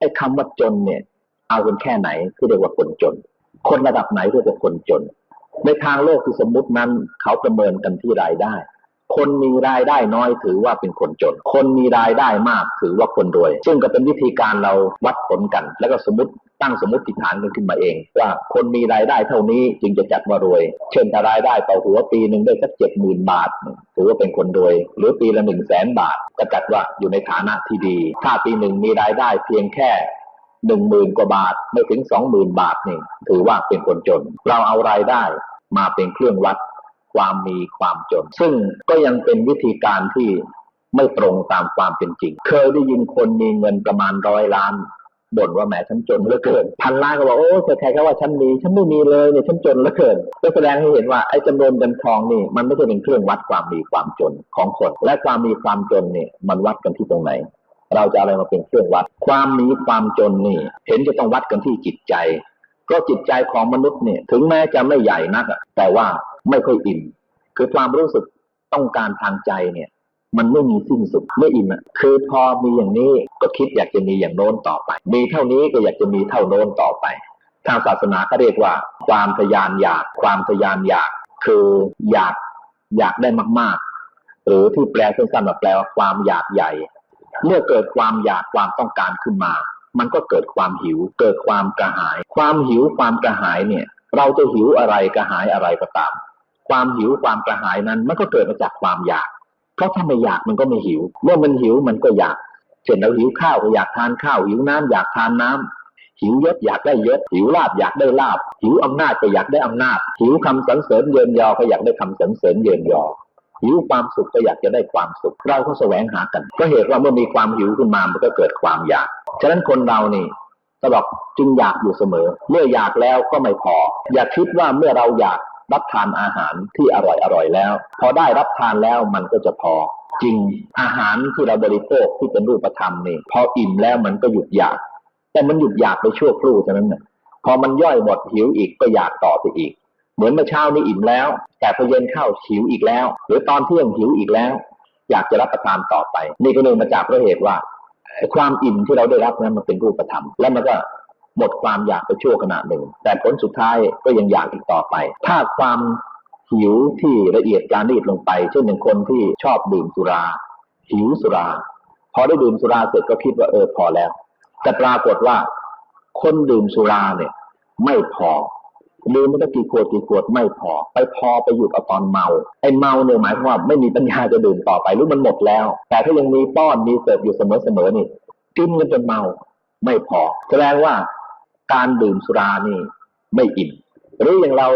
ไอ้คำว่าจนเนี่ย เอาเป็นแค่ไหนที่เรียกว่าคนจน คนระดับไหนเรียกว่าคนจน ในทางโลกคือสมมุตินั้นเขาประเมินกันที่รายได้ คนมีรายได้น้อยถือว่าเป็นคนจน คนมีรายได้มากถือว่าคนรวย ซึ่งก็เป็นวิธีการเราวัดผลกัน แล้วก็สมมติตั้งสมมติฐานกันขึ้นมาเอง ว่าคนมีรายได้เท่านี้จึงจะจัดว่ารวย เช่นถ้ารายได้ต่อหัวปีหนึ่งได้สักเจ็ดหมื่นบาท ถือว่าเป็นคนรวย หรือปีละหนึ่งแสนบาทก็จัดว่าอยู่ในฐานะที่ดี ถ้าปีหนึ่งมีรายได้เพียงแค่หนึ่งหมื่นกว่าบาทไม่ถึงสองหมื่นบาทนี่ถือว่าเป็นคนจน เราเอารายได้มาเป็นเครื่องวัด ความมีความจน ซึ่งก็ยังเป็นวิธีการที่ไม่ตรงตามความเป็นจริง เคยได้ยินคนมีเงินประมาณร้อยล้านบ่นว่าแหมฉันจนเหลือเกิน พันล้านก็บอกโอ้ใครๆก็ว่าฉันมีฉันไม่มีเลยเนี่ยฉันจนเหลือเกิน ก็แสดงให้เห็นว่าไอ้จำนวนเงินทองนี่มันไม่ใช่เป็นเครื่องวัดความมีความจนของคน และความมีความจนเนี่ยมันวัดกันที่ตรงไหน เราจะอะไรมาเป็นเครื่องวัด ความมีความจนนี่ เห็นจะต้องวัดกันที่จิตใจเพราะจิตใจของมนุษย์เนี่ยถึงแม้จะไม่ใหญ่นักแต่ว่า ไม่ค่อยอิ่มคือความรู้สึกต้องการทางใจเนี่ย มันไม่มีสิ้นสุดไม่อิ่มอะคือพอมีอย่างนี้ก็คิดอยากจะมีอย่างโน้นต่อไป มีเท่านี้ก็อยากจะมีเท่าโน้นต่อไป ทางศาสนาเขาเรียกว่า ความทยานอยาก ความทยานอยาก คืออยากอยากได้มาก ๆ หรือที่แปลสั้นๆแบบแปลว่าความอยากใหญ่ เมื่อเกิดความอยากความต้องการขึ้นมา มันก็เกิดความหิว เกิดความกระหาย ความหิวความกระหายเนี่ย เราจะหิวอะไรกระหายอะไรก็ตาม ความหิวความกระหายนั้นมันก็เกิดมาจากความอยาก เพราะถ้าไม่อยากมันก็ไม่หิว เมื่อมันหิวมันก็อยาก เช่นเราหิวข้าวก็อยากทานข้าว หิวน้ำอยากทานน้ำหิวยศอยากได้ยศหิวลาบอยากได้ลาบ หิวอำนาจก็อยากได้อำนาจ หิวคำสรรเสริญเยินยอก็อยากได้คำสรรเสริญเยินยอหิวความสุขก็อยากจะได้ความสุข เราก็แสวงหากัน ก็เหตุว่าเมื่อมีความหิวขึ้นมามันก็เกิดความอยาก ฉะนั้นคนเรานี่ก็บอกจึงอยากอยู่เสมอ เมื่ออยากแล้วก็ไม่พอ อย่าคิดว่าเมื่อเราอยาก รับทานอาหารที่อร่อยอร่อยแล้ว พอได้รับทานแล้วมันก็จะพอ จริงอาหารที่เราบริโภคที่เป็นรูปธรรมนี่พออิ่มแล้วมันก็หยุดอยาก แต่มันหยุดอยากไปชั่วครู่เท่านั้นน่ะพอมันย่อยหมดหิวอีกก็อยากต่อไปอีก เหมือนเมื่อเช้านี้อิ่มแล้ว แต่พอเย็นเข้าหิวอีกแล้ว หรือตอนเที่ยงหิวอีกแล้ว อยากจะรับประทานต่อไป นี่ก็เนื่องมาจากเพราะเหตุว่าความอิ่มที่เราได้รับนั้นมันเป็นรูปธรรม แล้วมันก็ หมดความอยากไปชั่วขณะหนึ่ง แต่ผลสุดท้ายก็ยังอยากอีกต่อไป ถ้าความหิวที่ละเอียดการนีดลงไป เช่นอย่งคนที่ชอบดื่มสุรา หิวสุรา พอได้ดื่มสุราเสร็จก็คิดว่าเออพอแล้ว แต่ปรากฏว่า คนดื่มสุราเนี่ย ไม่พอดื่มไม่ได้กี่ขวดกี่ขวดไม่พอ ไปพอไปหยุดเอาตอนเมาไอ้เมาเนี่ยหมายความว่าไม่มีปัญญาจะดื่มต่อไปหรือมันหมดแล้ว แต่ถ้ายังมีป้อนมีเสิร์ฟอยู่เสมอๆนี่กินกันจนเมา ไม่พอ แสดงว่า การดื่มสุรานี่ไม่อิ่ม หรืออย่างเรา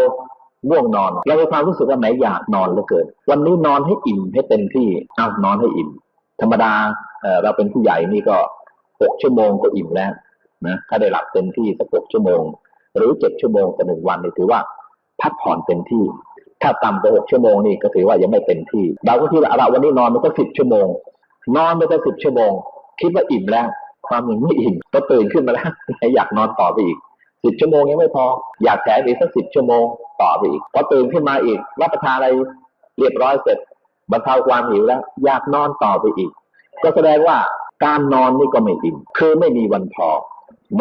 ง่วงนอน เรามีความรู้สึกว่าแหมอยากนอนเหลือเกิน วันนี้นอนให้อิ่มให้เต็มที่เอานอนให้อิ่ม ธรรมดาเเราเป็นผู้ใหญ่นี่ก็หกชั่วโมงก็อิ่มแล้วนะถ้าได้หลับเต็มที่สักหกชั่วโมง หรือเจ็ดชั่วโมงต่อหนึ่งวันนี่ถือว่าพักผ่อนเต็มที่ ถ้าต่ำกว่าหกชั่วโมงนี่ก็ถือว่ายังไม่เต็มที่เราก็คิดว่าเราวันนี้นอนมันก็สิบชั่วโมง นอนไปตั้งสิบชั่วโมง คิดว่าอิ่มแล้ว ความยังไม่อิ่มก็ตื่นขึ้นมาแล้วอยากนอนต่อไปอีกสิบชั่วโมงยังไม่พอ อยากแถมอีกสักสิบชั่วโมงต่อไปอีกพอตื่นขึ้นมาอีก รับประทานอะไรเรียบร้อยเสร็จบรรเทาความหิวแล้ว อยากนอนต่อไปอีก ก็แสดงว่าการนอนนี่ก็ไม่อิ่มคือไม่มีวันพอ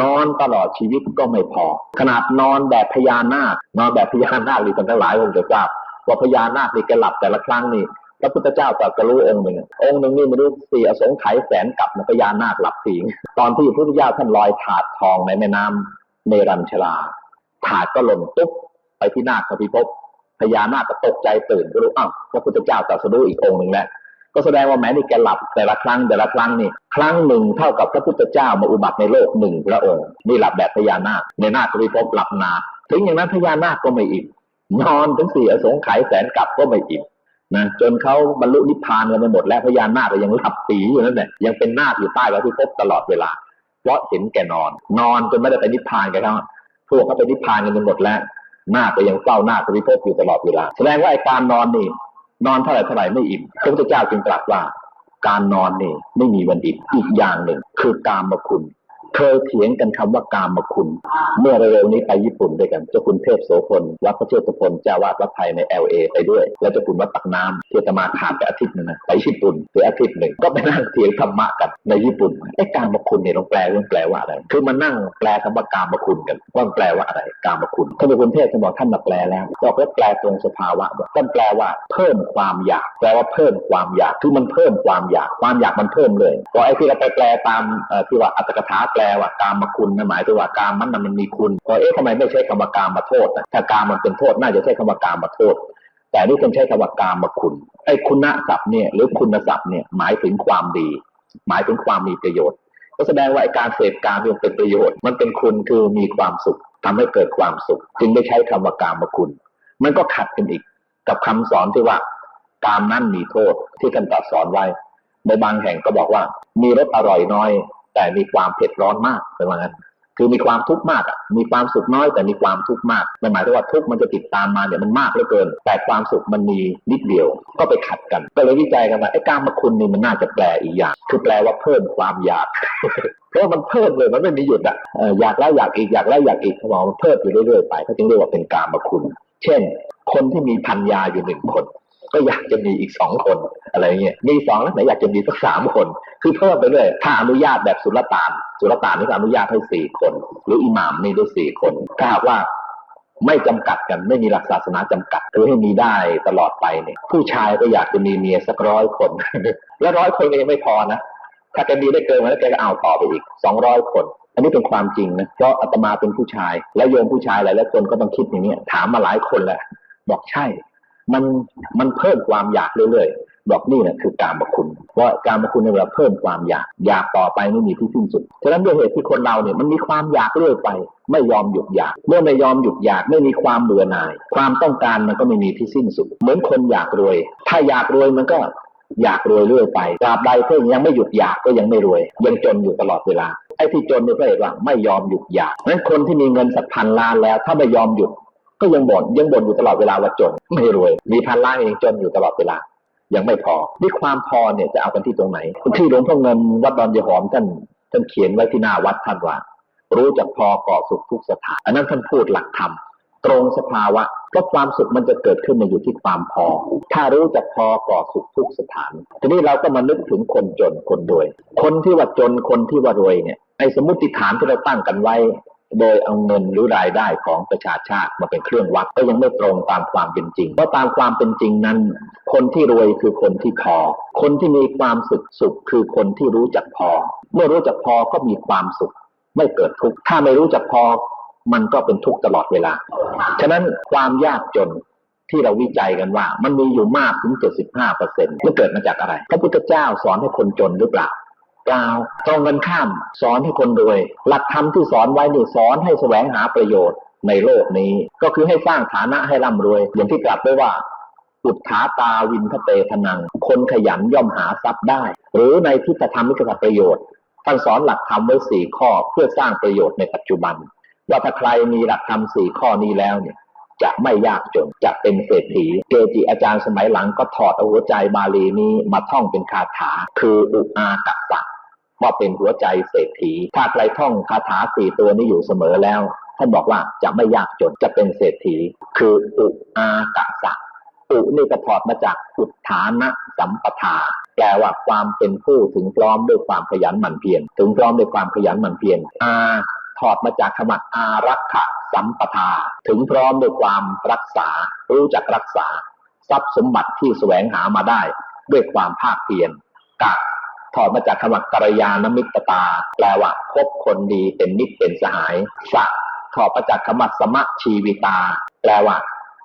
นอนตลอดชีวิตก็ไม่พอ ขนาดนอนแบบพญานาคนอนแบบพญานาคหรือคนทั้งหลายคงจะทราบว่าพญานาคนี่แกหลับแต่ละครั้งนี่ พระพุทธเจ้าตรัสรู้องค์หนึ่งองค์หนึ่งนี่ไม่รู้สี่อสงไขยแสนกับนะพญานาคหลับทีตอนที่พระพุทธเจ้าท่านลอยถาดทองในแม่น้ำเนรัญชลา ถาดก็หล่นตุ๊บไปที่นาคพพิภพพญานาคก็ตกใจตื่นก็รู้อ้าวพระพุทธเจ้าตรัสรู้อีกองค์หนึ่งแล้วก็แสดงว่าแม้นี่แกหลับแต่ละครั้งแต่ละครั้งนี่ครั้งหนึ่งเท่ากับพระพุทธเจ้ามาอุบัติในโลกหนึ่งพระองค์นี่หลับแบบพญานาคในนาคพิภพหลับนา ถึงอย่างนั้นพญานาคก็ไม่อิ่มนอนถึงสี่อสงไขยแสนกับก็ไม่อิ่ม นะจนเขาบรรลุนิพพานกันไปหมดแล้วพญานาคก็ยังหลับปีอยู่นั่นแหละยังเป็นนาคอยู่ใต้พระพิภพตลอดเวลา เพราะเห็นแกนอน นอนจนไม่ได้ไปนิพพานกันทั้งพวกเขาไปนิพพานกันไปหมดแล้วนาคก็ยังเฝ้านาคพิภพอยู่ตลอดเวลา แสดงว่าไอ้การนอนนี่ นอนเท่าไหร่เท่าไหร่ไม่อิ่มพระพุทธเจ้าจึงตรัสว่า การนอนนี่ไม่มีวันอิ่มอีกอย่างหนึ่ง คือกามคุณ เคยเถียงกันคำว่ากามคุณ เมื่อเร็วๆนี้ไปญี่ปุ่นด้วยกัน เจ้าคุณเทพโสพลวัดพระเชตุพนเจ้าวาดวัดไทยใน LA ไปด้วย แล้วเจ้าคุณวัดปักน้ำที่อาตมาขาดไปอาทิตย์หนึงนะไปญี่ปุ่นไปอาทิตย์หนึ่งก็ไปนั่งเถียงธรรมะกันในญี่ปุ่นไอ้กามคุณเนี่ยต้องแปลเรื่องแปลว่าอะไรคือมานั่งแปลคำว่ากามคุณกันว่าแปลว่าอะไรกามคุณท่านเจ้าคุณเทพท่านบอกท่านมาแปลแล้วบอกว่าแปลตรงสภาวะกท่านแปลว่าเพิ่มความอยากแปลว่าเพิ่มความอยากคือมันเพิ่มความอยากความอยากมันเพิ่มเลยเพราะไอ้ที่เราไปแปลตามที่ว่าอัตถกถาแปลลว่ากามคุณนะหมายถึงว่ากามมันนะมันมีคุณก็เอ๊ะทำไมไม่ใช้คำว่ากามมาโทษนะถ้ากามมันเป็นโทษน่าจะใช้คำว่ากามมาโทษ แต่นี่คนใช้คำว่ากามมาคุณไอ้คุณศัพท์เนี่ยหรือคุณศัพท์เนี่ยหมายถึงความดี หมายถึงความมีประโยชน์ ก็แสดงว่าไอ้การเสพการมันเป็นประโยชน์ มันเป็นคุณคือมีความสุขทำให้เกิดความสุข จึงได้ใช้คำว่ากามคุณ มันก็ขัดกันอีกกับคำสอนที่ว่ากามนั้นมีโทษที่ท่านตรัสสอนไว้ในบางแห่งก็บอกว่ามีรสอร่อยน้อย แต่มีความเผ็ดร้อนมากเป็นว่างั้นคือมีความทุกข์มากอะ มีความสุขน้อยแต่มีความทุกข์มากมันหมายถึงว่าทุกข์มันจะติดตามมาเนี่ยมันมากเหลือเกิน แต่ความสุขมันมีนิดเดียว ก็ไปขัดกัน ก็เลยวิจัยกันว่าไอ้การมาคุณนี่มันน่าจะแปลอีกอย่าง คือแปลว่าเพิ่มความอยาก เพราะมันเพิ่มเลยมันไม่มีหยุดอะเอ่ออยากแล้วอยากอีกอยากแล้วอยากอีกเขาบอกมันเพิ่มอยู่เรื่อยๆไปเขาจึงเรียกว่าเป็นการมาคุณ เช่น คนที่มีพันยาอยู่หนึ่งคน ก็อยากจะมีอีกสองคนอะไรเงี้ยมีสองแล้วไหนอยากจะมีสักสามคน คือเพิ่มไปเรื่อยถ้าอนุญาตแบบสุลต่าน สุลต่านนี่ก็อนุญาตให้สี่คน หรืออิหม่ามนี่ด้วยสี่คนถ้าหากว่าไม่จำกัดกันไม่มีหลักศาสนาจำกัดหรือให้มีได้ตลอดไปเนี่ย ผู้ชายก็อยากจะมีเมียสักร้อยคน และร้อยคนก็ยังไม่พอนะถ้าแกมีได้เกินมาแล้วแกก็เอาต่อไปอีกสองร้อยคน อันนี้เป็นความจริงนะเพราะอาตมาเป็นผู้ชาย และโยมผู้ชายหลายๆคนก็ต้องคิดอย่างนี้ถามมาหลายคนแหละบอกใช่ มันมันเพิ่มความอยากเรื่อยๆบอกนี่แหละคือการมคุณว่าการมคุณในเวลาเพิ่มความอยากอยากต่อไปไม่มีที่สิ้นสุดฉะนั้นด้วยเหตุที่คนเราเนี่ยมันมีความอยากเรื่อยไป ไม่ยอมหยุดอยาก เมื่อไม่ยอมหยุดอยากไม่มีความเบื่อหน่าย ความต้องการมันก็ไม่มีที่สิ้นสุด เหมือนคนอยากรวย ถ้าอยากรวยมันก็อยากรวยเรื่อยไปตราบใดที่ยังไม่หยุดอยากก็ยังไม่รวย ยังจนอยู่ตลอดเวลาไอ้ที่จนเนี่ยเพราะเหตุว่าไม่ยอมหยุดอยากนั้นคนที่มีเงินสักพันล้านแล้ว ถ้าไม่ยอมหยุด ก็ยังบ่นยังบ่นอยู่ตลอดเวลาว่าจน ไม่รวย มีพันล้านเองจนอยู่ตลอดเวลา ยังไม่พอนี่ความพอเนี่ยจะเอากันที่ตรงไหนที่หลวงพ่อเงินวัดดอนยายหอมท่านท่านเขียนไว้ที่หน้าวัดท่านว่า รู้จักพอก่อสุขทุกสถานอันนั้นท่านพูดหลักธรรมตรงสภาวะเพราะความสุขมันจะเกิดขึ้นมาอยู่ที่ความพอ ถ้ารู้จักพอก่อสุขทุกสถาน ทีนี้เราก็มานึกถึงคนจนคนรวย คนที่ว่าจนคนที่ว่ารวยเนี่ยไอ้สมมติฐานที่เราตั้งกันไว้ โดยเอาเงินหรือรายได้ของประชาชาติมาเป็นเครื่องวัดก็ยังไม่ตรงตามความเป็นจริง เพราะตามความเป็นจริงนั้น คนที่รวยคือคนที่พอ คนที่มีความสุขสุขคือคนที่รู้จักพอ เมื่อรู้จักพอก็มีความสุข ไม่เกิดทุกข์ถ้าไม่รู้จักพอมันก็เป็นทุกข์ตลอดเวลา ฉะนั้นความยากจนที่เราวิจัยกันว่า มันมีอยู่มากถึง 75เปอร์เซ็นต์มันเกิดมาจากอะไร พระพุทธเจ้าสอนให้คนจนหรือเปล่า เปล่าวตรงกันข้าม สอนให้คนรวย หลักธรรมที่สอนไว้นี่สอนให้แสวงหาประโยชน์ในโลกนี้ ก็คือให้สร้างฐานะให้ร่ำรวย อย่างที่กลับไว้ว่า อุทธาตาวินทเตทนัง คนขยันย่อมหาทรัพย์ได้ หรือในทิฏฐธรรมมิกษประโยชน์ท่านสอนหลักธรรมไว้สี่ข้อเพื่อสร้างประโยชน์ในปัจจุบัน ว่าถ้าใครมีหลักธรรมสี่ข้อนี้แล้วเนี่ยจะไม่ยากจนจะเป็นเศรษฐี เกจิอาจารย์สมัยหลังก็ถอดเอาหัวใจบาลีนี้มาท่องเป็นคาถา คืออุอากัสสะ ว่าเป็นหัวใจเศรษฐี ถ้าใครท่องคาถาสี่ตัวนี้อยู่เสมอแล้ว ท่านบอกว่าจะไม่ยากจนจะเป็นเศรษฐี คืออุอากัสสะอุนี่ก็ถอดมาจากอุทานะสัมปทาแปลว่าความเป็นผู้ถึงพร้อมด้วยความขยันหมั่นเพียรถึงพร้อมด้วยความขยันหมั่นเพียรอาถอดมาจากคำว่าอารักขะสัมปทา ถึงพร้อมด้วยความรักษา รู้จักรักษา ทรัพย์สมบัติที่แสวงหามาได้ ด้วยความภาคเพียรกะ ถอดมาจากคำว่ากัลยาณมิตรตา แปลว่าคบคนดีเป็นมิตรเป็นสหายสะถอดมาจากคำว่าสมะชีวิตา แปลว่า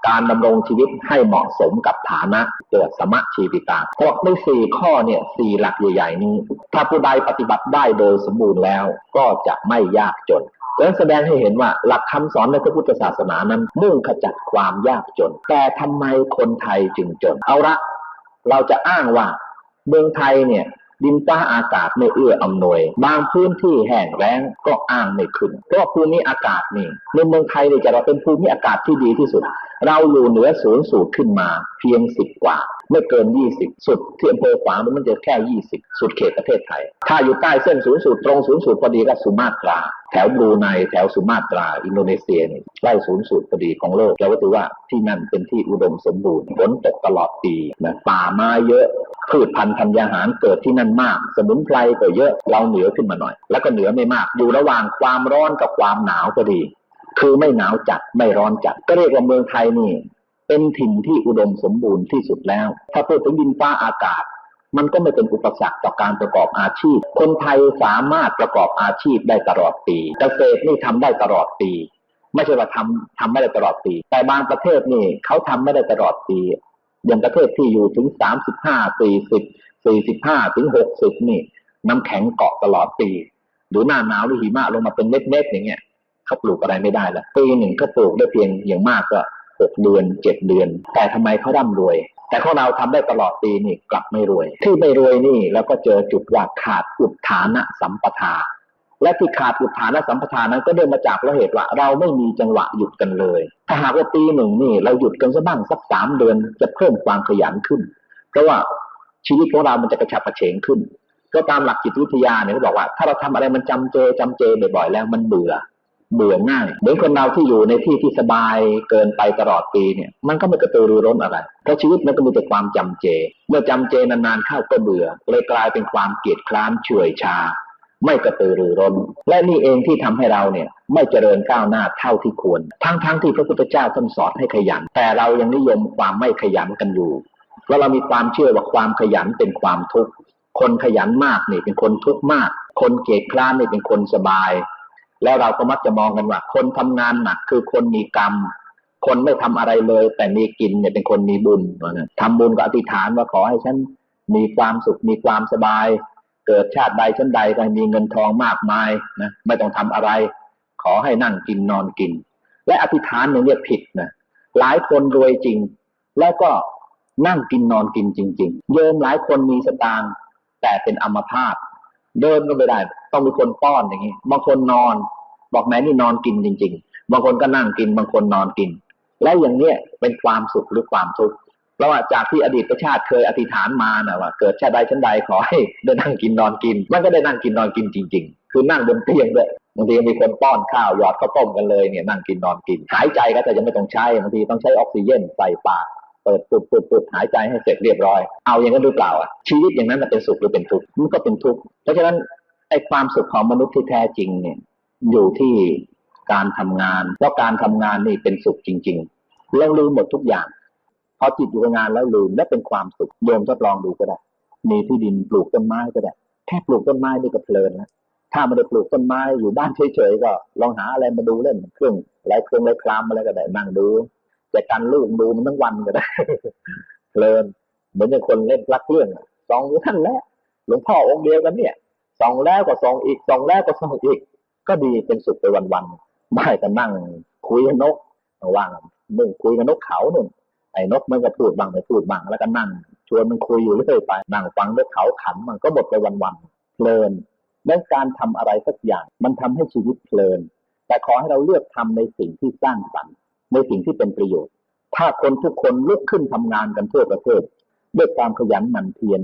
การดำรงชีวิตให้เหมาะสมกับฐานะเกิดสมะชีวิตาเพราะในสี่ข้อเนี่ยสี่หลักใหญ่ๆนี้ ถ้าผู้ใดปฏิบัติได้โดยสมบูรณ์แล้ว ก็จะไม่ยากจนและแสดงให้เห็นว่าหลักคำสอนในพระพุทธศาสนานั้นมุ่งขจัดความยากจน แต่ทำไมคนไทยจึงจน เอาละ เราจะอ้างว่า เมืองไทยเนี่ย ดินฟ้าอากาศไม่เอื้ออำนวย บางพื้นที่แห้งแล้งก็อ้างไม่ขึ้นเพราะภูมิอากาศนี่ในเมืองไทยเนี่ยจะเราเป็นภูมิอากาศที่ดีที่สุด เราอยู่เหนือศูนย์สูตรขึ้นมาเพียงสิบกว่า ไม่เกิน 20 สุดที่อำเภอฝามันจะแค่ 20 สุดเขตประเทศไทย ถ้าอยู่ใต้เส้นศูนย์สูตรตรงศูนย์สูตรพอดีก็สุมาตรา แถวบรูไนแถวสุมาตรา อินโดนีเซียนี่ใกล้ศูนย์สูตรพอดีของโลกเราก็ถือว่าที่นั่นเป็นที่อุดมสมบูรณ์ฝนตกตลอดปีนะป่าไม้เยอะพืชพันธุ์ธัญญาหารเกิดที่นั่นมาก สมุนไพรก็เยอะเราเหนือขึ้นมาหน่อย แล้วก็เหนือไม่มากอยู่ระหว่างความร้อนกับความหนาวพอดี คือไม่หนาวจัดไม่ร้อนจัดก็เรียกว่าเมืองไทยนี่ เป็นถิ่นที่อุดมสมบูรณ์ที่สุดแล้ว ถ้าพูดถึงดินฟ้าอากาศ มันก็ไม่เป็นอุปสรรคต่อการประกอบอาชีพ คนไทยสามารถประกอบอาชีพได้ตลอดปี เกษตรนี่ทำได้ตลอดปี ไม่ใช่ว่าทำทำไม่ได้ตลอดปี แต่บางประเทศนี่เขาทำไม่ได้ตลอดปี อย่างประเทศที่อยู่ถึงสามสิบห้าสี่สิบสี่สิบห้าถึงหกสิบนี่ น้ำแข็งเกาะตลอดปี หรือหน้าหนาวหรือหิมะลงมาเป็นเม็ดๆอย่างเงี้ยเขาปลูกอะไรไม่ได้ล้วปีหนึ่งเขาปลูกได้เพียงอย่างมากก็ หกเดือนเจ็ดเดือน แต่ทำไมเขาร่ำรวย แต่ของเราทำได้ตลอดปีนี่กลับไม่รวย ที่ไม่รวยนี่แล้วก็เจอจุดว่าขาดอุทานะสัมปทา และที่ขาดอุทานะสัมปทานนั้นก็เนื่องมาจากเพราะเหตุว่าเราไม่มีจังหวะหยุดกันเลย ถ้าหากว่าปีหนึ่งนี่เราหยุดกันสักบ้างสักสามเดือนจะเพิ่มความขยันขึ้น เพราะว่าชีวิตของเรามันจะกระฉับกระเฉงขึ้น ก็ตามหลักจิตวิทยาเนี่ยเขาบอกว่า ถ้าเราทำอะไรมันจำเจจำเจบ่อยๆแล้วมันเบื่อ เบื่อง่ายเหมือนคนเราที่อยู่ในที่ที่สบายเกินไปตลอดปีเนี่ย มันก็ไม่กระตือรือร้นอะไรเพราะชีวิตมันก็มีแต่ความจำเจ เมื่อจำเจนานๆเข้าก็เบื่อเลยกลายเป็นความเกียจคร้านเฉื่อยชา ไม่กระตือรือร้น และนี่เองที่ทำให้เราเนี่ยไม่เจริญก้าวหน้าเท่าที่ควร ทั้งๆทที่พระพุทธเจ้าท่านสอนให้ขยัน แต่เรายังนิยมความไม่ขยันกันอยู่แล้วเรามีความเชื่อว่าความขยันเป็นความทุกข์คนขยันมากนี่เป็นคนทุกข์มาก คนเกียจคร้านนี่เป็นคนสบาย แล้วเราก็มักจะมองกันว่า คนทำงานหนักคือคนมีกรรม คนไม่ทำอะไรเลย แต่มีกินเนี่ยเป็นคนมีบุญว่างั้นทำบุญก็อธิษฐานว่าขอให้ฉันมีความสุขมีความสบาย เกิดชาติใดชั้นใดก็มีเงินทองมากมายนะไม่ต้องทำอะไร ขอให้นั่งกินนอนกิน และอธิษฐานอย่างนี้ผิดนะหลายคนรวยจริง แล้วก็นั่งกินนอนกินจริงๆโยมหลายคนมีสตางค์แต่เป็นอัมพาต เดินก็ไม่ได้ ต้องมีคนป้อนอย่างนี้ บางคนนอน บอกแม่นี่นอนกินจริง ๆ บางคนก็นั่งกิน บางคนนอนกิน และอย่างเนี้ยเป็นความสุขหรือความทุกข์เพราะว่าจากที่อดีตชาติเคยอธิษฐานมานะว่า เกิดชาติใดชั้นใดขอให้ได้นั่งกินนอนกิน มันก็ได้นั่งกินนอนกินจริง ๆ คือนั่งบนเตียงด้วยบางทีมีคนป้อนข้าวหยอดข้าวต้มกันเลยเนี่ยนั่งกินนอนกิน หายใจก็แต่ยังไม่ต้องใช้บางทีต้องใช้ออกซิเจนใส่ปาก เปิดปุบปุบปุบหายใจให้เสร็จเรียบร้อย เอาอย่างนั้นหรือเปล่าอะชีวิตอย่างนั้นเป็นสุขหรือเป็นทุกข์มันก็เป็นทุกข์เพราะฉะนั้นไอ้ความสุขของมนุษย์ที่แท้จริงเนี่ยอยู่ที่การทำงานเพราะการทำงานนี่เป็นสุขจริง ๆ เราลืมหมดทุกอย่างพอจิตอยู่กับงานแล้วลืมและเป็นความสุขโยมทดลองดูก็ได้ มีที่ดินปลูกต้นไม้ก็ได้แค่ปลูกต้นไม้นี่ก็เพลินนะถ้าไม่ได้ปลูกต้นไม้อยู่บ้านเฉยๆก็ ลองหาอะไรมาดูเล่นเครื่องไรเครื่องไรคลามอะไรก็ได้นั่งดู จะกันลูกดูมันทั้งวันก็ได้เพลินเหมือนอย่างคนเล่นพลักเรื่องส่องอยู่ท่านแล้วหลวงพ่อองค์เดียวกันเนี่ยส่องแล้วก็ส่องอีกส่องแล้วก็ส่องอีก ก็ดีเป็นสุขไปวันๆไม่ก็นั่งคุยกับนกว่างมึงคุยกับนกเขาหนึ่งไอ้นกมันก็พูดบ้างไม่พูดบ้างแล้วก็นั่ง ชวนมันคุยอยู่เรื่อยไปนั่งฟังนกเขาขันมันก็หมดไปวันๆเพลินและการทำอะไรสักอย่างมันทำให้ชีวิตเพลิน แต่ขอให้เราเลือกทำในสิ่งที่สร้างสรรค์ ในสิ่งที่เป็นประโยชน์ ถ้าคนทุกคนลุกขึ้นทำงานกันทั่วประเทศด้วยความขยันหมั่นเพียร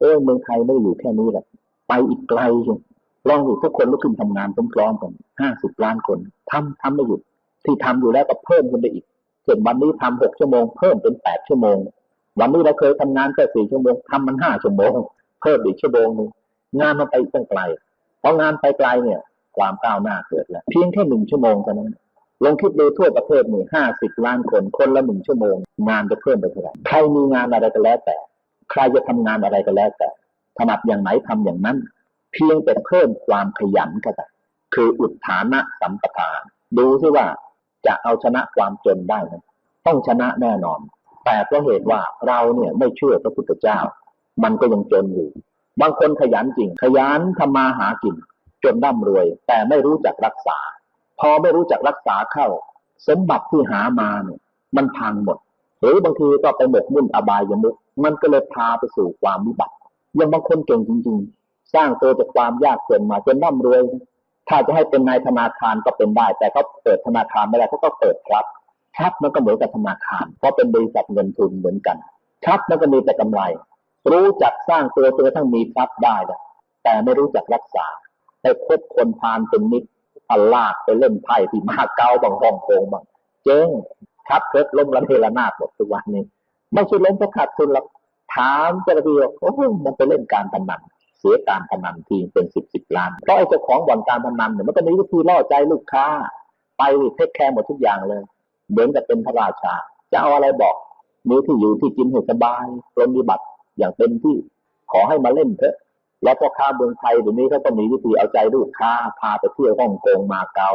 เออเมืองไทยไม่ได้อยู่แค่นี้แหละไปอีกไกลลยลองดูทุกคนลุกขึ้นทำงานพร้อมๆกันห้าสิบล้านคนทำทำไม่หยุด ที่ทำอยู่แล้วก็เพิ่มขึ้นไปอีกเช่นวันนี้ทำหกชั่วโมงเพิ่มเป็นแปดชั่วโมง วันนี้เราเคยทำงานแค่สี่ชั่วโมงทำมันห้าชั่วโมง เพิ่มอีกชั่วโมงหนึงงานมันไปตั้งไกลพองานไปไกลเนี่ย ความก้าวหน้าเกิดแล้วเพียงแค่หนึ่งชั่วโมงเท่านั้น ลองคิดดูทั่วประเทศนี่ห้าสิบล้านคน คนละหนึ่งชั่วโมง งานจะเพิ่มไปเท่าไหร่ใครมีงานอะไรก็แล้วแต่ ใครจะทำงานอะไรก็แล้วแต่ถนัดอย่างไหนทำอย่างนั้น เพียงแต่เพิ่มความขยันก็ได้คืออุทานะสัมปทานดูซิว่าจะเอาชนะความจนได้ไหมต้องชนะแน่นอน แต่เพราะเหตุว่าเราเนี่ยไม่เชื่อพระพุทธเจ้า มันก็ยังจนอยู่ บางคนขยันจริงขยันทำมาหากิน จนร่ำรวย แต่ไม่รู้จักรักษา พอไม่รู้จักรักษาเข้า สมบัติที่หามาเนี่ย มันพังหมด หรือบางทีก็ไปหมกมุ่นอบายยมุกมันก็เลยพาไปสู่ความวิบัติยังบางคนเก่งจริง ๆ สร้างตัวจากความยากจนมาจนร่ำรวย ถ้าจะให้เป็นนายธนาคารก็เป็นได้ แต่เขาเปิดธนาคารไม่ได้เขาก็เปิดครับครับมันก็เหมือนกับธนาคาร เพราะเป็นบริษัทเงินทุนเหมือนกันทรัพย์มันก็มีแต่กำไร รู้จักสร้างตัวจนกระทั่งมีทรัพย์ได้แต่ไม่รู้จักรักษาไปคบคนพาลเป็นมิตร พันลากไปเล่นไพ่ที่มาเก๊าบางฮ่องกงบางเจ๊งครับเพิดล้มระเทระนาดหมดทุกวันนี้ไม่ใช่ล้มเพราะขาดทุนหรอกถามเจ้าหน้าที่ว่าโอ้มันไปเล่นการพนันเสียการพนันทีเป็นสิบสิบล้านเพราะไอ้เจ้าของบ่อนการพนันเนี่ยมันก็มีวิธีล่อใจลูกค้า ไปเทคแคร์หมดทุกอย่างเลย เหมือนกับเป็นพระราชา จะเอาอะไรบอกมีที่อยู่ที่กินให้สบายปรนนิบัติอย่างเต็มที่ขอให้มาเล่นเถอะ แล้วพ่อค้าเมืองไทยเดี๋ยวนี้เขาต้องมีวิธีเอาใจลูกค้าพาไปเที่ยวฮ่องกงมาเก๊า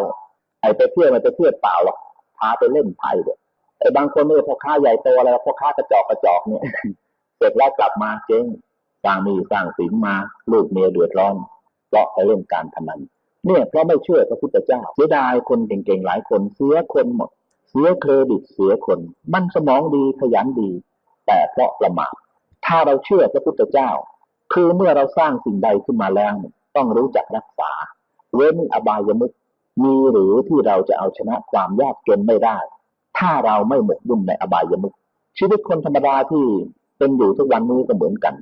ไอ้ไปเที่ยวมันไปเที่ยวเปล่าหรอกพาไปเล่นไพ่เด้อไอ้บางคนเนี่ยพ่อค้าใหญ่โตอะไรพ่อค้ากระจอกกระจอกเนี่ยเสร็จแล้วกลับมาเจ๊งสร้างหนี้สร้างสินมาลูกเมียเดือดร้อนเพราะไปเล่นการพนันเนี่ยเพราะไม่เชื่อพระพุทธเจ้าเสียดายคนเก่งๆหลายคนเสียคนหมด เสียเครดิตเสียคน มันสมองดีขยันดี แต่เพราะประมาทถ้าเราเชื่อพระพุทธเจ้า คือเมื่อเราสร้างสิ่งใดขึ้นมาแล้ว ต้องรู้จักรักษา เว้นอบายมุขมีหรือที่เราจะเอาชนะความยากจนไม่ได้ ถ้าเราไม่หมกมุ่นในอบายมุขชีวิตคนธรรมดาที่เป็นอยู่ทุกวันนี้ก็เหมือนกัน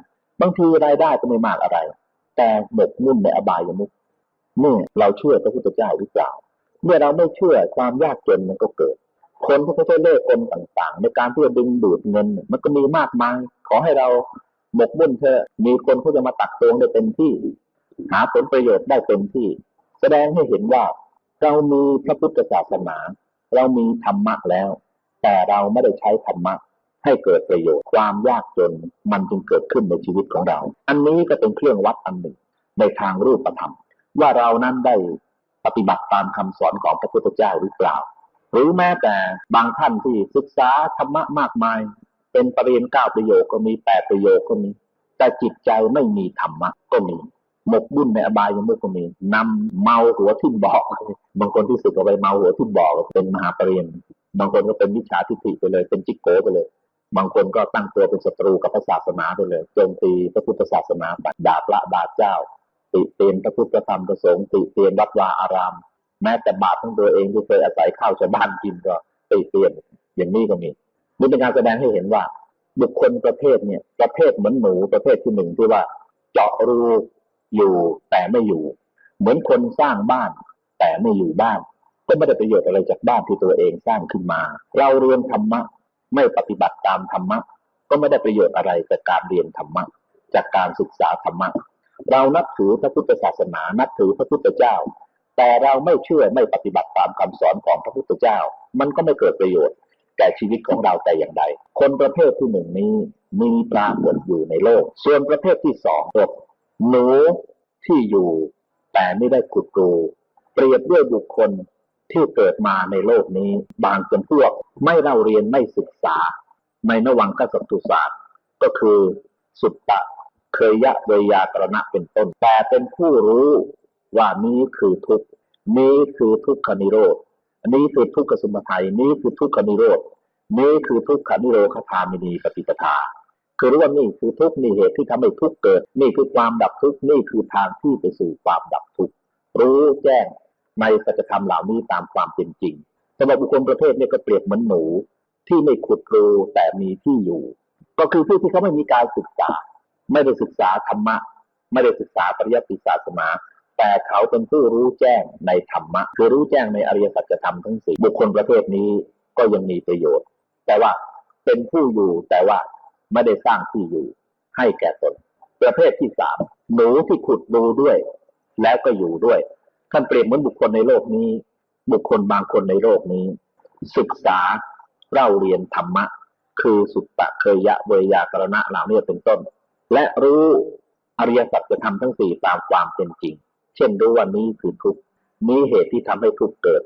บางทีรายได้ก็ไม่มากอะไร แต่หมกมุ่นในอบายมุขนี่เราเชื่อพระพุทธเจ้าหรือเปล่า เมื่อเราไม่เชื่อความยากจนมันก็เกิด คนที่เขาใช้เล่ห์กลต่างๆ ในการที่จะดึงดูดเงินมันก็มีมากมาย ขอให้เรา หมกมุ่นเถอมีคนเขาจะมาตักตวงได้เต็มที่ หาผลประโยชน์ได้เต็มที่ แสดงให้เห็นว่า เรามีพระพุทธศาสนา เรามีธรรมะแล้ว แต่เราไม่ได้ใช้ธรรมะให้เกิดประโยชน์ความยากจนมันจึงเกิดขึ้นในชีวิตของเรา อันนี้ก็เป็นเครื่องวัดอันหนึ่งในทางรูปธรรม ว่าเรานั้นได้ปฏิบัติตามคำสอนของพระพุทธเจ้าหรือเปล่า หรือแม้แต่บางท่านที่ศึกษาธรรมะมากมาย เป็นปรริญญาเก้าประโยคก็มีแปดประโยคก็มี แต่จิตใจไม่มีธรรมะก็มี หมกบุ่นในอบายยังไม่ก็มีนำเมาหัวทิ่มบอกบางคนที่สึกเอาไปเมาหัวทิ่มบอกเป็นมหาปรริญญาบางคนก็เป็นวิชาทิฏฐิไปเลย เป็นจิกโกไปเลย บางคนก็ตั้งตัวเป็นศัตรูกับพระศาสนาไปเลยโจมตีพระพุทธศาสนาด่าพระด่าเจ้า ติเตียนพระพุทธธรรมประสงค์ติเตียนวัดวาอาราม แม้แต่บาปของตัวเองที่เคยอาศัยข้าวชาวบ้านกินก็ติเตียนอย่างนี้ก็มี นี่เป็นการแสดงให้เห็นว่า บุคคลประเภทเนี่ย ประเภทเหมือนหนูประเภทที่หนึ่งที่ว่า เจาะรูอยู่แต่ไม่อยู่ เหมือนคนสร้างบ้าน แต่ไม่อยู่บ้าน ก็ไม่ได้ประโยชน์อะไรจากบ้านที่ตัวเองสร้างขึ้นมา เราเรียนธรรมะไม่ปฏิบัติตามธรรมะก็ไม่ได้ประโยชน์อะไรจากการเรียนธรรมะจากการศึกษาธรรมะเรานับถือพระพุทธศาสนานับถือพระพุทธเจ้า แต่เราไม่เชื่อไม่ปฏิบัติตามคำสอนของพระพุทธเจ้า มันก็ไม่เกิดประโยชน์ แก่ชีวิตของเราแต่อย่างใด คนประเภทที่หนึ่งนี้มีปรากฏอยู่ในโลก ส่วนประเภทที่สองก็หนูที่อยู่ แต่ไม่ได้ขุดรูเปรียบด้วยบุคคลที่เกิดมาในโลกนี้ บางจำพวกไม่เล่าเรียนไม่ศึกษา ในนวังกสัตตุศาสตร์ ก็คือสุตตะเคยยะเวยากรณะเป็นต้น แต่เป็นผู้รู้ว่านี้คือทุกข์นี้คือทุกขนิโรธ อันนี้คือทุกขสมุทัยนี้คือทุกขนิโรธนี้คือทุกขนิโรธคามินีปฏิปทา คือรู้ว่านี่คือทุกข์นี่เหตุที่ทำให้ทุกเกิด นี่คือความดับทุกข์นี่คือทางที่ไปสู่ความดับทุกข์รู้แจ้งในสัจธรรมเหล่านี้ตามความเป็นจริงสำหรับบุคคลประเภทนี้ก็เปรียบเหมือนหนูที่ไม่ขุดรูแต่มีที่อยู่ ก็คือผู้ที่เขาไม่มีการศึกษา ไม่ได้ศึกษาธรรมะ ไม่ได้ศึกษาปริยัติศาสนา แต่เขาเป็นผู้รู้แจ้งในธรรมะ คือรู้แจ้งในอริยสัจธรรมทั้งสี่บุคคลประเภทนี้ก็ยังมีประโยชน์ แต่ว่าเป็นผู้อยู่แต่ว่าไม่ได้สร้างที่อยู่ ให้แก่ตน ประเภทที่สามหนูที่ขุดรูด้วย แล้วก็อยู่ด้วยท่านเปรียบเหมือนบุคคลในโลกนี้ บุคคลบางคนในโลกนี้ ศึกษาเล่าเรียนธรรมะ คือสุตตะเคยยะเวยากรณะเหล่านี้เป็นต้น และรู้อริยสัจจะทำทั้งสี่ตามความเป็นจริง เช่นรู้ว่านี้คือทุกข์นี้เหตุที่ทำให้ทุกข์เกิด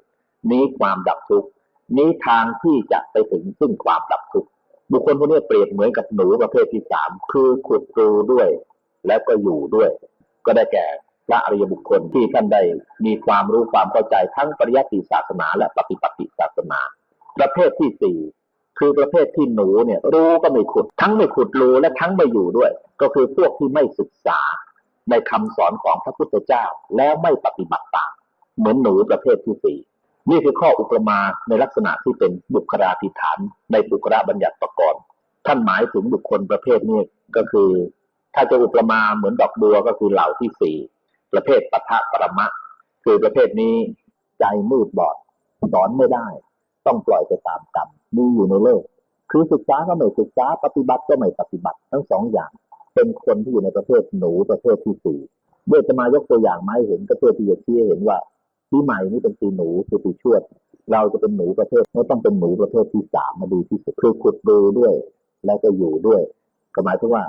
นี้ความดับทุกข์นี้ทางที่จะไปถึงซึ่งความดับทุกข์บุคคลพวกนี้เปรียบเหมือนกับหนูประเภทที่สามคือขุดรูด้วย แล้วก็อยู่ด้วย ก็ได้แก่พระอริยบุคคลที่ท่านได้มีความรู้ความเข้าใจทั้งปริยัติศาสนา และปฏิปติศาสนา ประเภทที่สี่คือประเภทที่หนูเนี่ยรู้ก็ไม่ขุด ทั้งไม่ขุดรู้และทั้งไม่อยู่ด้วย ก็คือพวกที่ไม่ศึกษา ในคำสอนของพระพุทธเจ้าแล้วไม่ปฏิบัติตามเหมือนหนูประเภทที่สี่นี่คือข้ออุปมาในลักษณะที่เป็นบุคลาธิฐาน ในบุคลาบัญญัติประกอบท่านหมายถึงบุคคลประเภทนี้ก็คือ ถ้าจะอุปมาเหมือนดอกบัวก็คือเหล่าที่สี่ประเภทปะทะประมะ คือประเภทนี้ใจมืดบอดสอนไม่ได้ ต้องปล่อยไปตามกรรมมีอยู่ในโลก คือศึกษาก็ไม่ศึกษาปฏิบัติก็ไม่ปฏิบัติทั้งสองอย่าง เป็นคนที่อยู่ในประเภทหนูประเภทที่สี่เมื่อจะมายกตัวอย่างมาให้เห็นก็เพื่อที่จะชี้ให้เห็นว่าปีใหม่นี้เป็นปีหนูคือปีชวด เราจะเป็นหนูประเภทไม่ต้องเป็นหนูประเภทที่สามมาดีที่สุดคือขุดดูด้วย แล้วก็อยู่ด้วยก็หมายถึงว่า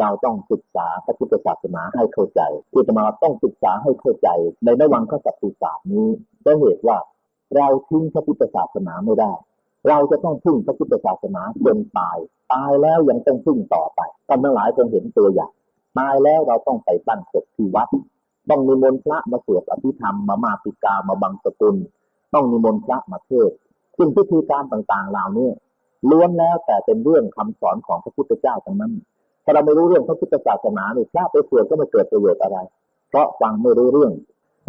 เราต้องศึกษาพระพุทธศาสนาให้เข้าใจที่จะมาต้องศึกษาให้เข้าใจ ในระหวังข้สัตตุศาสตร์นี้เพราะเหตุว่าเราทิ้งพระพุทธศาสนาไม่ได้ เราจะต้องพึ่งพระพุทธศาสนาจนตาย ตายแล้วยังต้องพึ่งต่อไปท่านทั้งหลายคงเห็นตัวอย่างตายแล้วเราต้องไปตั้งศพที่วัด ต้องนิมนต์พระมาสวดอภิธรรมมามาติกามาบังสกุล ต้องนิมนต์พระมาเทศซึ่งพิธีการต่างๆเหล่านี้ล้วนแล้วแต่เป็นเรื่องคำสอนของพระพุทธเจ้าทั้งนั้นถ้าเราไม่รู้เรื่องพระพุทธศาสนาเนี่ยพระไปสวดก็ไม่เกิดประโยชน์อะไร เพราะฟังไม่รู้เรื่อง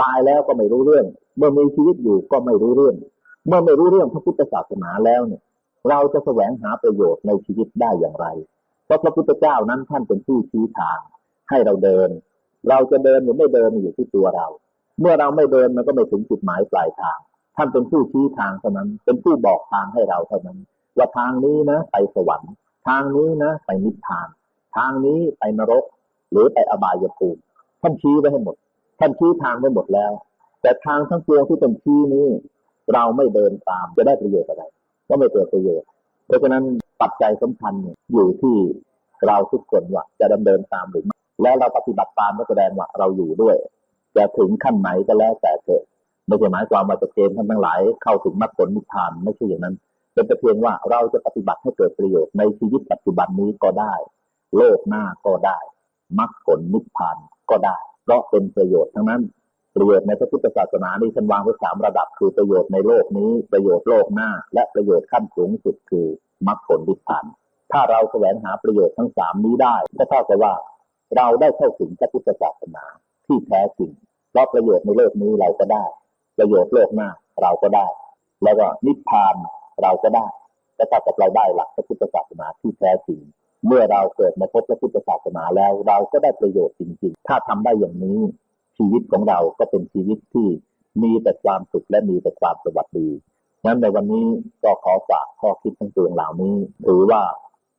ตายแล้วก็ไม่รู้เรื่อง เมื่อมีชีวิตอยู่ก็ไม่รู้เรื่อง เมื่อไม่รู้เรื่องพระพุทธศาสนาแล้วเนี่ย เราจะแสวงหาประโยชน์ในชีวิตได้อย่างไร เพราะพระพุทธเจ้านั้นท่านเป็นผู้ชี้ทาง ให้เราเดิน เราจะเดินหรือไม่เดินอยู่ที่ตัวเรา เมื่อเราไม่เดินมันก็ไม่ถึงจุดหมายปลายทาง ท่านเป็นผู้ชี้ทางเท่านั้น เป็นผู้บอกทางให้เราเท่านั้น ว่าทางนี้นะ ไปสวรรค์ ทางนี้นะ ไปนิพพาน ทางนี้ไปนรก หรือไปอบายภูมิ ท่านชี้ไว้ให้หมด ท่านชี้ทางไว้หมดแล้ว แต่ทางทั้งปวงที่เป็นชี้นี้ เราไม่เดินตามจะได้ประโยชน์อะไร ก็ไม่เกิดประโยชน์ เพราะฉะนั้นปัจจัยสำคัญเนี่ยอยู่ที่เราทุกคนว่าจะดำเนินตามหรือไม่และเราปฏิบัติตามก็แสดงว่าเราอยู่ด้วย จะถึงขั้นไหนก็แล้วแต่เถอะไม่ใช่หมายความว่าจะเกณฑ์ท่านทั้งหลายเข้าถึงมรรคผลนิพพานไม่ใช่อย่างนั้นเป็นแต่เพียงว่าเราจะปฏิบัติให้เกิดประโยชน์ในชีวิตปัจจุบันนี้ก็ได้ โลกหน้าก็ได้มรรคผลนิพพานก็ได้ เพราะเป็นประโยชน์ทั้งนั้น ประโยชน์ในพระพุทธศาสนานี้ท่านวางไว้สามระดับคือประโยชน์ในโลกนี้ประโยชน์โลกหน้า และประโยชน์ขั้นสูงสุดคือมรรคผลนิพพาน ถ้าเราแสวงหาประโยชน์ทั้งสามนี้ได้ก็เท่ากับว่า เราได้เข้าถึงพระพุทธศาสนาที่แท้จริงเพราะประโยชน์ในโลกนี้เราก็ได้ ประโยชน์โลกหน้าเราก็ได้ แล้วก็นิพพานเราก็ได้ก็เท่ากับเราได้หลักพระพุทธศาสนาที่แท้จริงเมื่อเราเกิดมาพบพระพุทธศาสนาแล้วเราก็ได้ประโยชน์จริง ๆ ถ้าทำได้อย่างนี้ ชีวิตของเราก็เป็นชีวิตที่มีแต่ความสุขและมีแต่ความสวัสดีนั้นในวันนี้ก็ขอฝากข้อคิดทั้งปวงเหล่านี้ ถือว่า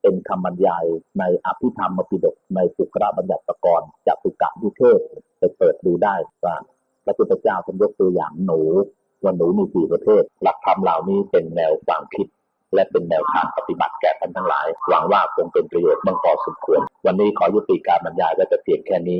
เป็นคำบรรยายในอภิธรรมปิฎกในสุขระบัญญัติกรจากสุกะวิเทศไปเปิดดูได้ว่าพระพุทธเจ้าท่านยกตัวอย่างหนูว่าหนูมีสี่ประเภทหลักธรรมเหล่านี้เป็นแนวความคิด และเป็นแนวทางปฏิบัติแก่ท่านทั้งหลาย หวังว่าคงเป็นประโยชน์บ้างพอสมควร วันนี้ขอยุติการบรรยายไว้แต่เพียงแค่นี้